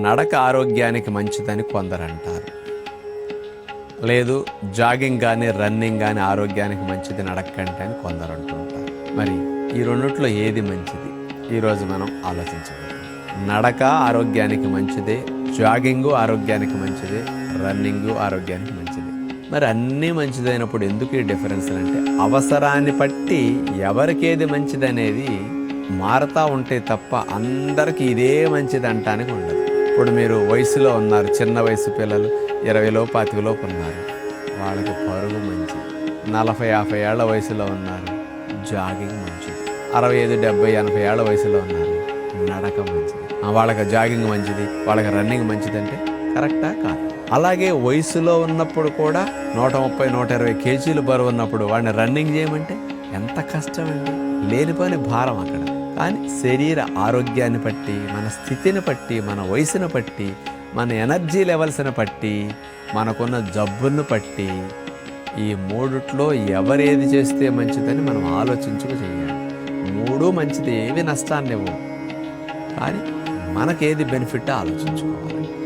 నడక ఆరోగ్యానికి మంచిదని కొందరు అంటారు లేదు జాగింగ్ కానీ రన్నింగ్ కానీ ఆరోగ్యానికి మంచిది నడకంటే అని కొందరు అంటుంటారు మరి ఈ రెండిట్లో ఏది మంచిది? ఈరోజు మనం ఆలోచించబోతున్నాం నడక ఆరోగ్యానికి మంచిదే జాగింగు ఆరోగ్యానికి మంచిదే రన్నింగ్ ఆరోగ్యానికి మంచిది. మరి అన్నీ మంచిదైనప్పుడు ఎందుకు ఈ డిఫరెన్స్ అంటే అవసరాన్ని బట్టి ఎవరికేది మంచిది అనేది మారుతూ ఉంటే తప్ప అందరికీ ఇదే మంచిది అంటానికి ఉండదు. ఇప్పుడు మీరు వయసులో ఉన్నారు. చిన్న వయసు పిల్లలు ఇరవైలో పాతికలోపు ఉన్నారు. వాళ్ళకి పరుగు మంచిది నలభై యాభై ఏళ్ళ వయసులో ఉన్నారు. జాగింగ్ మంచిది అరవై ఐదు డెబ్బై ఎనభై ఏళ్ళ వయసులో ఉన్నారు. నడక మంచిది. వాళ్ళకి జాగింగ్ మంచిది. వాళ్ళకి రన్నింగ్ మంచిది అంటే కరెక్టా? కాదు. అలాగే వయసులో ఉన్నప్పుడు కూడా నూట ముప్పై నూట ఇరవై కేజీలు బరువు ఉన్నప్పుడు వాడిని రన్నింగ్ చేయమంటే ఎంత కష్టం అండి లేనిపోని భారం అక్కడ. కానీ శరీర ఆరోగ్యాన్ని బట్టి మన స్థితిని బట్టి మన వయసును బట్టి మన ఎనర్జీ లెవెల్స్ని బట్టి మనకున్న జబ్బులను బట్టి ఈ మూడిట్లో ఎవరేది చేస్తే మంచిదని మనం ఆలోచించుకు చేయాలి. మూడు మంచిది ఏవి నష్టాన్ని ఇవ్వవు. కానీ మనకేది బెనిఫిట్ ఆలోచించుకోవాలి.